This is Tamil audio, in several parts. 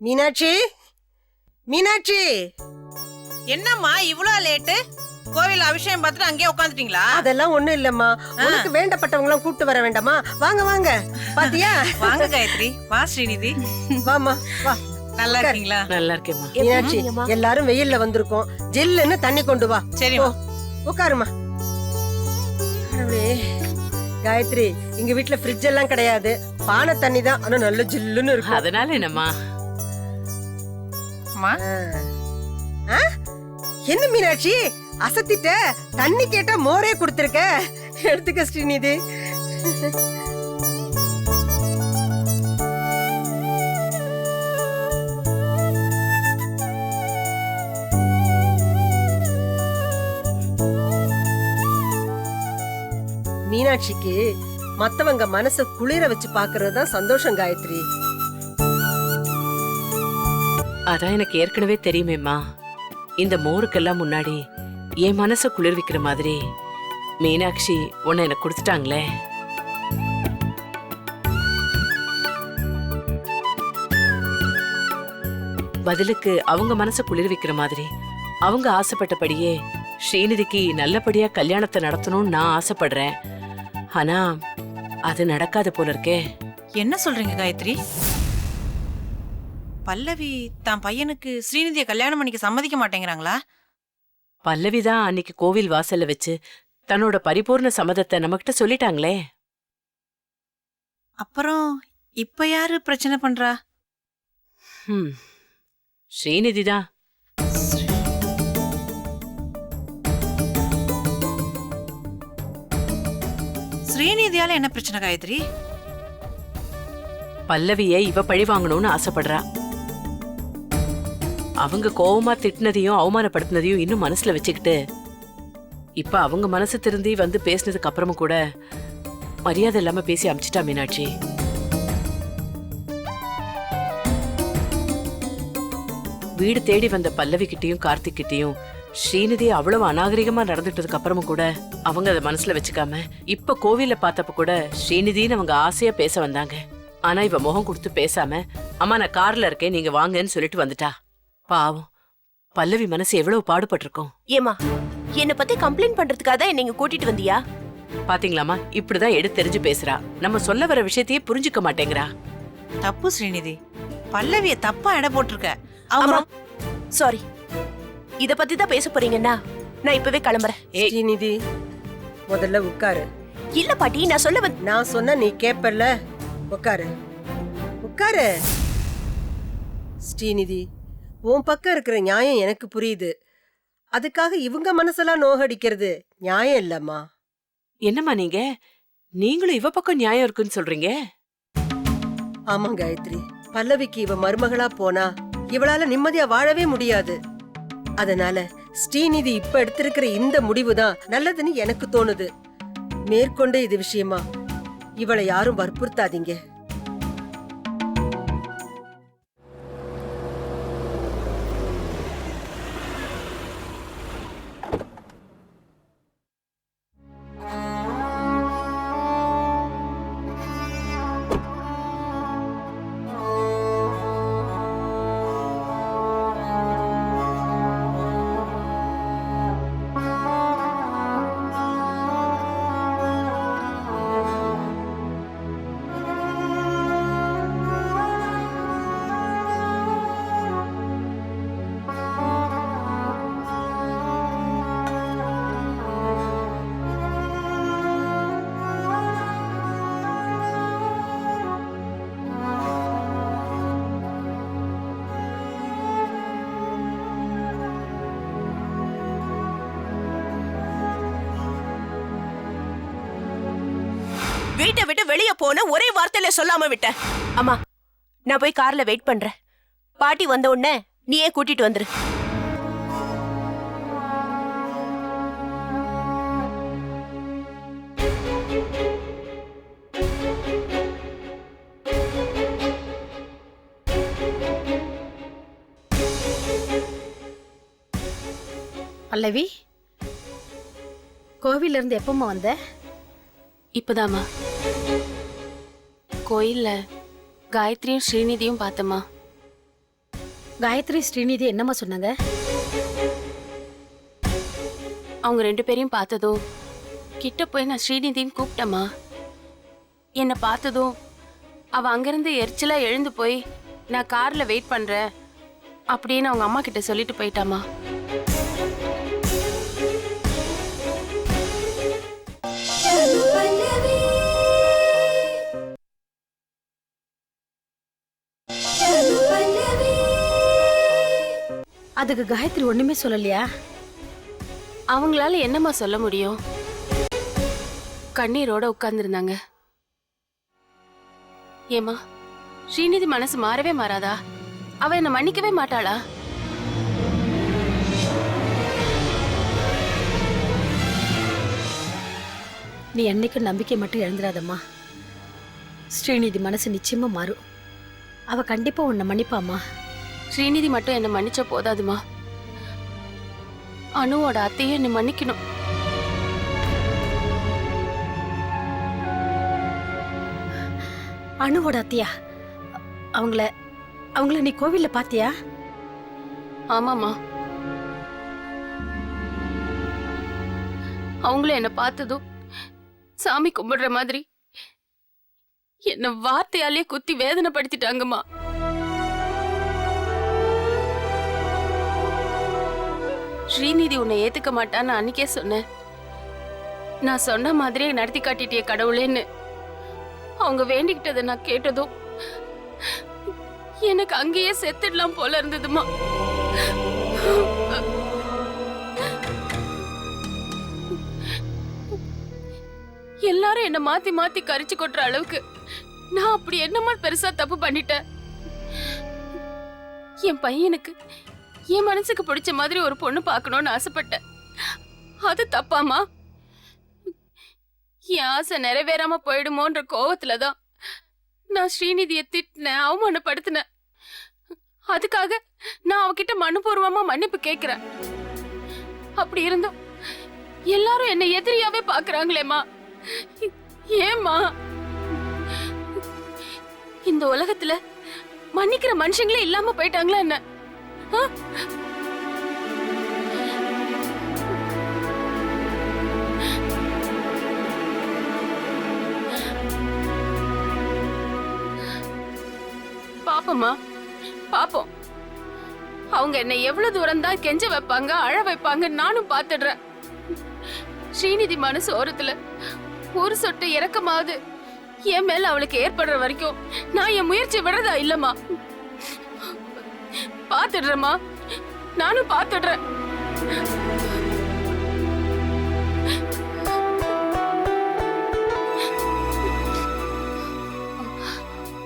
மீனாட்சி? மீனாட்சி! என்னம்மா இவ்ளோ லேட்டு கோவில் அபிஷேகம் பார்த்துட்டு அங்கேயே உட்காந்துட்டீங்களா அதெல்லாம் ஒண்ணும் இல்லம்மா. உனக்கு வேண்டப்பட்டவங்க எல்லாம் கூட்டு வர வேண்டாமா? வாங்க வாங்க. பாத்தியா? வாங்க காயத்ரி. வா ஸ்ரீநிதி. வாமா வா. நல்லா இருக்கீங்களா? நல்லா இருக்கேம்மா. மீனாட்சி எல்லாரும் வெயில்ல வந்திருக்கோம். ஜில்லுன்னு தண்ணி கொண்டு வா. போ, உட்காருமா காயத்ரி எங்க வீட்ல ஃப்ரிட்ஜ் எல்லாம் கிடையாது. பானை தண்ணி தான் ஆனா நல்ல ஜில்லுன்னு இருக்கும். அதனால என்னம்மா? ஆ? என்ன மீனாட்சி? அசத்திட்ட தண்ணி கேட்டா மோரே கொடுத்திருக்க. எடுத்துக்க ஸ்ரீநிதி. மீனாட்சிக்கு மத்தவங்க மனச குளிர வச்சு பாக்குறது தான் சந்தோஷம் காயத்ரி. அதான் எனக்கு ஏற்கனவே தெரியுமேம்மா. இந்த மோருக்கெல்லாம் முன்னாடி என் மனச குளிர்விக்கிற மாதிரி மீனாட்சி உன்னை எனக்கு கொடுத்துட்டாங்களே. பதிலுக்கு அவங்க மனச குளிர்விக்கிற மாதிரி அவங்க ஆசைப்பட்டபடியே ஸ்ரீநிதிக்கு நல்லபடியா கல்யாணத்தை நடத்தணும்னு நான் ஆசைப்படுறேன். ஆனா அது நடக்காது போல இருக்கே. என்ன சொல்றீங்க காயத்ரி? பல்லவி தான் பையனுக்கு ஸ்ரீநிதியை கல்யாணம் பண்ணிக்க சம்மதிக்க மாட்டேங்கிறாங்களா? பல்லவி தான் அன்னைக்கு கோவில் வாசல்ல வச்சு தன்னோட பரிபூர்ண சம்மதத்தை நம்மகிட்ட சொல்லிட்டாங்களே. அப்புறம் இப்ப யாரு பிரச்சனை பண்றா? ஹம். ஸ்ரீநிதி தான் ஸ்ரீநிதியால என்ன பிரச்சனை காயத்ரி? பல்லவிய இவ பழி வாங்கணும்னு ஆசைப்படுறா. அவங்க கோவமா திட்டினதையும் அவமானப்படுத்தினதையும் இன்னும் மனசுல வச்சுக்கிட்டு இப்ப அவங்க மனசு திருந்தி வந்து பேசினதுக்கு அப்புறமும் கூட மரியாதை இல்லாம பேசி அமிச்சிட்டா மீனாட்சி. வீடு தேடி வந்த பல்லவி கிட்டயும் கார்த்திக் கிட்டயும் ஸ்ரீநிதி அவ்வளவு அநாகரிகமா நடந்துட்டதுக்கு அப்புறமும் கூட அவங்க அதை மனசுல வச்சுக்காம இப்ப கோவில பார்த்தப்ப கூட ஸ்ரீநிதின்னு அவங்க ஆசையா பேச வந்தாங்க. ஆனா இவ முகம் கொடுத்து பேசாம அம்மா நான் கார்ல இருக்கேன் நீங்க வாங்கன்னு சொல்லிட்டு வந்துட்டா. பாவம். பல்லவி மனசு எவ்வளவு பாடுபட்டிருக்கும். ஏமா என்ன பத்தி கம்ப்ளைண்ட் பண்றதுக்காக தான் நீங்க கூட்டிட்டு வந்தியா? பாத்தீங்களாமா இப்படிதான் எடுத்து தெரிஞ்சு பேசுறா. நம்ம சொல்ல வர விஷயத்தையே புரிஞ்சுக்க மாட்டேங்கிறா. தப்பு ஸ்ரீநிதி. பல்லவிய தப்பா எடை போட்டிருக்க. அவங்க ஆமா. சாரி இத பத்தி தான் பேச போறீங்கன்னா நான் இப்பவே கிளம்புறேன். ஏய். ஸ்ரீநிதி முதல்ல உட்காரு. இல்ல பாட்டி நான் சொல்ல வந்து நான் சொன்னா நீ கேப்பல்ல. உட்காரு. உட்காரு. ஸ்ரீநிதி உன் பக்கம் இருக்கிற நியாயம் எனக்கு புரியுது. அதுக்காக இவங்க மனசெல்லாம் நோகடிக்கிறது நியாயம் இல்லம்மா. என்னம்மா நீங்க? நீங்களும் இவ பக்கம் நியாயம் இருக்குன்னு சொல்றீங்க? ஆமா காயத்ரி. பல்லவிக்கு இவ மருமகளா போனா இவளால நிம்மதியா வாழவே முடியாது. அதனால ஸ்ரீநிதி இப்ப எடுத்திருக்கிற இந்த முடிவு தான் நல்லதுன்னு எனக்கு தோணுது. மேற்கொண்டு இது விஷயமா இவளை யாரும் வற்புறுத்தாதீங்க. வீட்டை விட்டு வெளிய போன ஒரே வார்த்தையில சொல்லாம விட்டேன் அம்மா நான் போய் கார்ல வெயிட் பண்றேன். பாட்டி வந்த உடனே நீயே கூட்டிட்டு வந்துரு. பல்லவி கோவில்ல இருந்து எப்பமா வந்த? இப்பதாம்மா. கோயில்ல காயத்ரியும் ஸ்ரீநிதியும் பார்த்தம்மா. காயத்ரி ஸ்ரீநிதி என்னம்மா சொன்னாங்க? அவங்க ரெண்டு பேரையும் பார்த்ததும் கிட்ட போய் நான் ஸ்ரீநிதின்னு கூப்பிட்டேம்மா. என்னை பார்த்ததும் அவ அங்கிருந்து எரிச்சலா எழுந்து போய் நான் கார்ல வெயிட் பண்றேன் அப்படின்னு அவங்க அம்மா கிட்ட சொல்லிட்டு போயிட்டாமா அதுக்கு காயத்ரி ஒண்ணுமே சொல்லலையா? அவங்களால என்னம்மா சொல்ல முடியும்? கண்ணீரோட உட்கார்ந்துருந்தாங்க. ஏமா ஸ்ரீநிதி மனசு மாறவே மாறாதா? அவ என்ன மன்னிக்கவே மாட்டாளா? நீ என்னைக்கும் நம்பிக்கை மட்டும் இழந்துடாதம்மா. ஸ்ரீநிதி மனசு நிச்சயமா மாறும். அவ கண்டிப்பா உன்னை மன்னிப்பாம்மா. ஸ்ரீநிதி மட்டும் என்ன மன்னிச்ச போதாதுமா. அனுவோட அத்தையும் என்னை மன்னிக்கணும். அணுவோட அத்தியா? அவங்கள அவங்கள நீ கோவில்ல பாத்தியா? ஆமாமா அவங்களும் என்ன பார்த்ததும் சாமி கும்பிடுற மாதிரி என்ன வார்த்தையாலே குத்தி வேதனைப்படுத்திட்டாங்கம்மா. ஸ்ரீநிதி உன்னை ஏத்துக்க மாட்டான்னு அன்னைக்கே சொன்னேன். நான் சொன்ன மாதிரியே நடத்தி காட்டிட்டிய கடவுளேன்னு. அவங்க வேண்டிக்கிட்டதை நான் கேட்டதும் எனக்கு அங்கேயே செத்துடலாம் போல இருந்ததுமா. எல்லாரும் என்ன மாத்தி மாத்தி கரிச்சு கொட்டுற அளவுக்கு நான் அப்படி என்னமா பெருசா தப்பு பண்ணிட்டேன்? என் பையனுக்கு என் மனசுக்கு பிடிச்ச மாதிரி ஒரு பொண்ணு பார்க்கணும்னு ஆசைப்பட்டேன். அது தப்பாமா என் ஆசை நிறைவேறாம போயிடுமோன்ற கோவத்துல தான் நான் ஸ்ரீநிதியை திட்டினேன் அவமானப்படுத்தினேன். அதுக்காக நான் அவகிட்ட மனுபூர்வமா மன்னிப்பு கேட்கிறேன் அப்படி இருந்தும் எல்லாரும் என்னை எதிரியாவே பாக்குறாங்களேம்மா ஏம்மா? இந்த உலகத்துல மன்னிக்கிற மனுஷங்களே இல்லாம போயிட்டாங்களா என்ன? பாப்போம்மா. பாப்போம். அவங்க என்ன எவ்வளவு தூரம் தான் கெஞ்ச வைப்பாங்க அழ வைப்பாங்க நானும் பாத்துடுறேன் ஸ்ரீநிதி மனசு ஓரத்துல ஒரு சொட்டு இறக்கமாவது என் மேல அவளுக்கு ஏற்படுற வரைக்கும் நான் என் முயற்சி விடுறதா இல்லம்மா. பாத்துடுறேம்மா. நானும் பாத்துடுறேன்.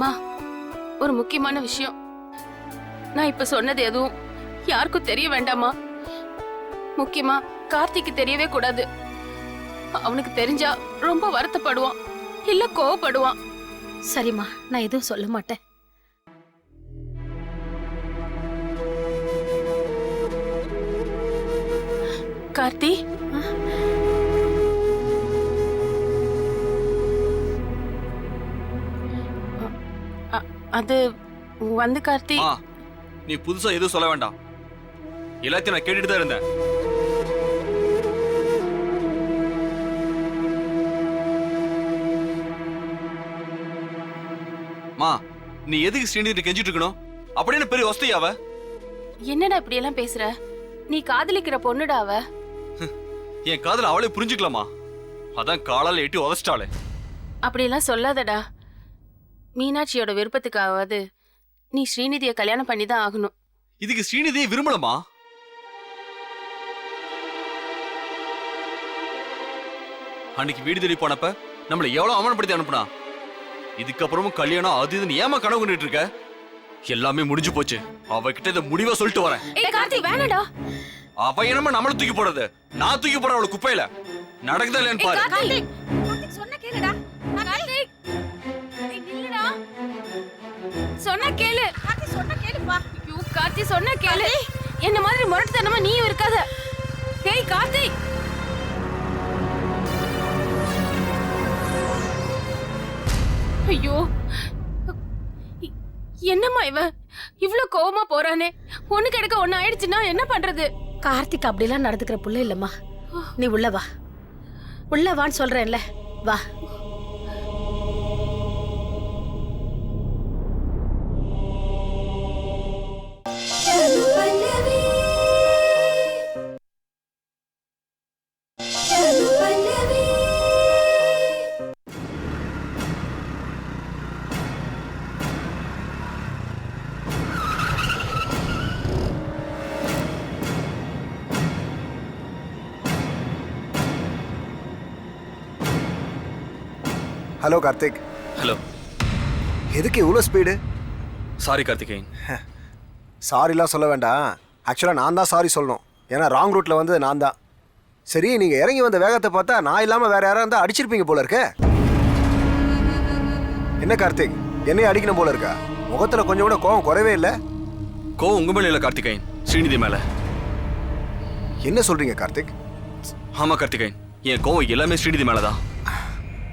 மா ஒரு முக்கியமான விஷயம். நான் இப்ப சொன்னது எதுவும் யாருக்கும் தெரிய வேண்டாமா முக்கியமா கார்த்திக்கு தெரியவே கூடாது. அவனுக்கு தெரிஞ்சா ரொம்ப வருத்தப்படுவான். இல்ல கோவப்படுவான். சரிம்மா நான் எதுவும் சொல்ல மாட்டேன். கார்த்தி? அது வந்து கார்த்தி. நீ புதுசா எதுவும் சொல்ல வேண்டாம். எல்லாத்தையும் நான் கேட்டுட்டு தான் இருந்தேன். மா நீ எதுக்கு ஸ்ரீநிதி கெஞ்சிட்டு இருக்கணும்? அப்படின்னு பெரிய வசதியாவ என்னடா இப்படி எல்லாம் பேசுற? நீ காதலிக்கிற பொண்ணுடா அவ? என் காதல அவளே புரிஞ்சுக்கலாமா? அதான் காலால எட்டி உதச்சிட்டாளே. அப்படியெல்லாம் சொல்லாதடா. மீனாட்சியோட விருப்பத்துக்காவது நீ ஸ்ரீநிதியை கல்யாணம் பண்ணி தான் ஆகணும். இதுக்கு ஸ்ரீநிதியை விரும்பலமா? அன்னைக்கு வீடு தேடி போனப்ப நம்மள எவ்வளவு அவமானப்படுத்தி அனுப்புனா? இதுக்கப்புறமும் கல்யாணம் அது இதுன்னு ஏமா கனவு கண்டுட்டு இருக்க? எல்லாமே முடிஞ்சு போச்சு. அவகிட்ட இதை முடிவா சொல்லிட்டு வரேன். வேணாடா அவ என்னமா நம்மள தூக்கி போடுறது. நான் தூக்கி போற அவளை குப்பையில. நடக்குதா இல்லையான்னு பாரு. சொன்ன கேளுடா. சொன்னா கேளு. கார்த்தி சொன்ன கேளுப்பா. ஐயோ கார்த்தி சொன்னா கேளு. என்ன மாதிரி முரட்டுத்தனமா நீயும் இருக்காத. டேய் கார்த்தி ஐயோ. என்னம்மா இவ? இவ்ளோ கோவமா போறானே. ஒண்ணு கிடக்க ஒண்ணு ஆயிடுச்சுன்னா என்ன பண்றது? கார்த்திக் அப்படிலாம் நடந்துக்கிற புள்ள இல்லம்மா. நீ உள்ள வா. உள்ள வான்னு சொல்றேன்ல. வா. ஹலோ கார்த்திக் ஹலோ எதுக்கு இவ்வளோ ஸ்பீடு சாரி கார்த்திகேயன் சாரிலாம் சொல்ல வேண்டாம். ஆக்சுவலாக நான் தான் சாரி சொல்லணும். ஏன்னா ராங் ரூட்டில் வந்து நான் தான். சரி நீங்கள் இறங்கி வந்த வேகத்தை பார்த்தா நான் இல்லாமல் வேற யாராவது இருந்தால் அடிச்சிருப்பீங்க போல இருக்க. என்ன கார்த்திக் என்னையும் அடிக்கணும் போல இருக்கா? முகத்தில் கொஞ்சம் கூட கோவம் குறைவே இல்லை. கோவம் உங்க மேல இல்ல கார்த்திகேயன் ஸ்ரீநிதி மேல. என்ன சொல்கிறீங்க கார்த்திக் ஆமா கார்த்திகேயன் என் கோவம் எல்லாமே ஸ்ரீநிதி மேலதான்.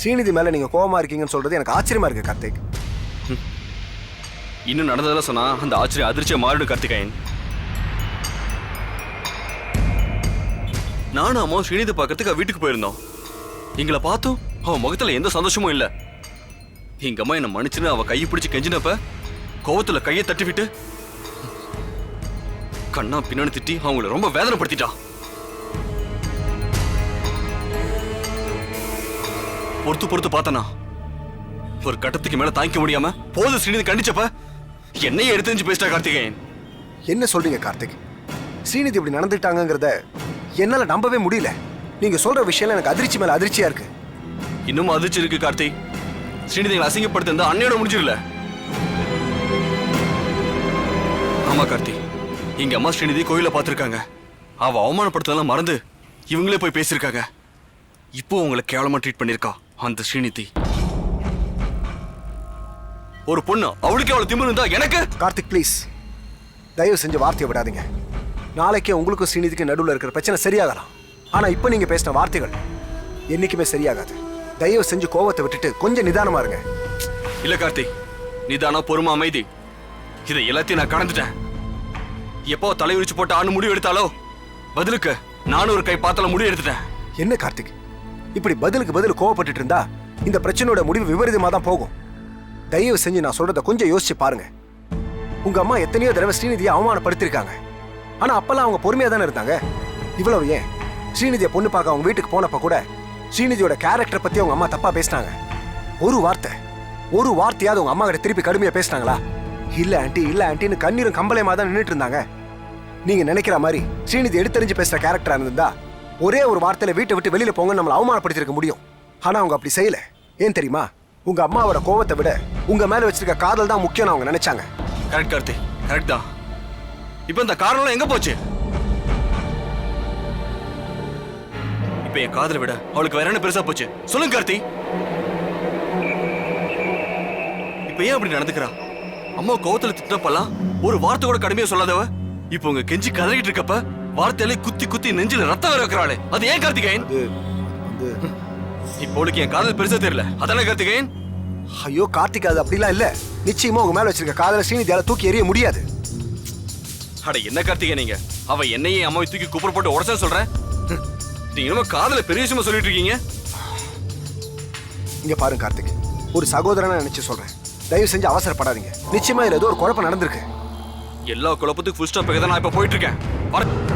ஸ்ரீநிதி மேலே நீங்கள் கோவமாக இருக்கீங்கன்னு சொல்கிறது எனக்கு ஆச்சரியமாக இருக்குது கார்த்திக். இன்னும் நடந்ததெல்லாம் சொன்னா அந்த ஆச்சரிய அதிர்ச்சியை மாறிடும் கார்த்திகாயன். நானும் அம்மா ஸ்ரீநிதி பார்க்கறதுக்கு வீட்டுக்கு போயிருந்தோம். எங்களை பார்த்தோம் அவன் முகத்துல எந்த சந்தோஷமும் இல்லை. எங்க அம்மா என்னை மன்னிச்சுன்னு அவ கையை பிடிச்சி கெஞ்சினப்ப கோவத்துல கையை தட்டி விட்டு கண்ணா பின்னாடி திட்டி அவங்கள ரொம்ப வேதனைப்படுத்திட்டான் பொறுத்து பொறுத்து பார்த்தனா? ஒரு கட்டத்துக்கு மேல தாங்கிக்க முடியாம போது ஸ்ரீநிதி கண்டிச்சப்ப என்னையே எடுத்து பேசிட்டா கார்த்திகேயன். என்ன சொல்கிறீங்க கார்த்திக்? ஸ்ரீநிதி இப்படி நடந்துட்டாங்கங்கிறத என்னால் நம்பவே முடியல. நீங்கள் சொல்கிற விஷயம் எனக்கு அதிர்ச்சி மேலே அதிர்ச்சியாக இருக்குது இன்னும் அதிர்ச்சி இருக்கு கார்த்தி ஸ்ரீநிதி எங்களை அசிங்கப்படுத்திருந்தா அன்னையோட முடிஞ்சிடல ஆமா கார்த்தி எங்க அம்மா ஸ்ரீநிதி கோயில பார்த்திருக்காங்க. அவ அவமானப்படுத்ததெல்லாம் மறந்து இவங்களே போய் பேசியிருக்காங்க. இப்போ உங்களை கேவலமா ட்ரீட் பண்ணிருக்கா அந்த ஸ்ரீநிதி. ஒரு பொண்ணு அவளுக்கு அவளை திமிரு இருந்தா எனக்கு? கார்த்திக் ப்ளீஸ் தயவு செஞ்சு வார்த்தையை விடாதீங்க. நாளைக்கே உங்களுக்கும் ஸ்ரீநிதிக்கு நடுவில் இருக்கிற பிரச்சனை சரியாகலாம். ஆனால் இப்போ நீங்கள் பேசின வார்த்தைகள் என்றைக்குமே சரியாகாது. தயவு செஞ்சு கோவத்தை விட்டுட்டு கொஞ்சம் நிதானமா இருங்க. இல்ல கார்த்தி நிதானா பொறுமை அமைதி. இதை எல்லாத்தையும் நான் கடந்துட்டேன். எப்போ தலை உரிச்சு போட்ட ஆணு முடிவு எடுத்தாலோ? பதிலுக்கு நானும் ஒரு கை பாத்தல முடிவு எடுத்துட்டேன். என்ன கார்த்திக்? இப்படி பதிலுக்கு பதில் கோவப்பட்டுட்டு இருந்தா இந்த பிரச்சனையோட முடிவு விபரீதமாக தான் போகும். தயவு செஞ்சு நான் சொல்றத கொஞ்சம் யோசிச்சு பாருங்க. உங்க அம்மா எத்தனையோ தடவை ஸ்ரீநிதியை அவமானப்படுத்திருக்காங்க ஆனா அப்பெல்லாம் அவங்க பொறுமையா தானே இருந்தாங்க? இவ்வளவு ஏன்? ஸ்ரீநிதியை பொண்ணு பார்க்க அவங்க வீட்டுக்கு போனப்ப கூட ஸ்ரீநிதியோட கேரக்டர் பத்தி அவங்க அம்மா தப்பா பேசினாங்க. ஒரு வார்த்தை ஒரு வார்த்தையாவது உங்க அம்மா கிட்ட திருப்பி கடுமையா பேசினாங்களா? இல்ல ஆண்டி இல்ல ஆண்டின்னு கண்ணீரும் கம்பளையமா தான் நின்றுட்டு இருந்தாங்க. நீங்க நினைக்கிற மாதிரி ஸ்ரீநிதி எடுத்தறிஞ்சு பேசுற கேரக்டரா இருந்தா ஒரே ஒரு வார்த்தையில வீட்டை விட்டு வெளியில போங்க நம்மள அவமானப்படுத்திருக்க முடியும். ஆனா அவங்க அப்படி செய்யல. ஏன் தெரியுமா? உங்க அம்மாவோட கோவத்தை விட உங்க மேல வச்சிருக்க காதல் தான் முக்கியம் அவங்க நினைச்சாங்க. கரெக்ட் கார்த்தி. கரெக்ட் தான். இப்போ இந்த காரணம் எங்க போச்சு? இப்போ என் காதலை விட அவளுக்கு வேற என்ன பெருசா போச்சு? சொல்லுங்க கார்த்தி. இப்போ ஏன் அப்படி நடந்துக்கிறா? அம்மா கோவத்துல திட்டப்பெல்லாம் ஒரு வார்த்தை கூட கடுமையா சொல்லாதவ? இப்போ உங்க கெஞ்சி கதறிட்டு இருக்கப்ப வார்த்தையிலே குத்தி குத்தி நெஞ்சில ரத்தம் வர வைக்கிறாளே. அது ஏன் கார்த்திகேயன்? அது வந்து இப்போ அவளுக்கு என் காதல் பெருசா தெரியல. அதானே கார்த்திகேயன்? ஐயோ கார்த்திக் அது அப்படிலாம் இல்ல. நிச்சயமா உங்க மேல வச்சிருக்க காதல ஸ்ரீநிதியால தூக்கி எறிய முடியாது. அட என்ன கார்த்திகை நீங்க? அவ என்னையே என் அம்மாவை தூக்கி குப்புற போட்டு உடச்சா சொல்றேன் நீங்க என்னமோ காதல பெரிய விஷயமா சொல்லிட்டு இருக்கீங்க. இங்க பாருங்க கார்த்திக் ஒரு சகோதரனா நினைச்சு சொல்றேன். தயவு செஞ்சு அவசரப்படாதீங்க. நிச்சயமா இதுல ஏதோ ஒரு குழப்பம் நடந்திருக்கு. எல்லா குழப்பத்துக்கும் ஃபுல் ஸ்டாப் தான் நான் இப்ப போயிட்டு இருக்கேன். வர-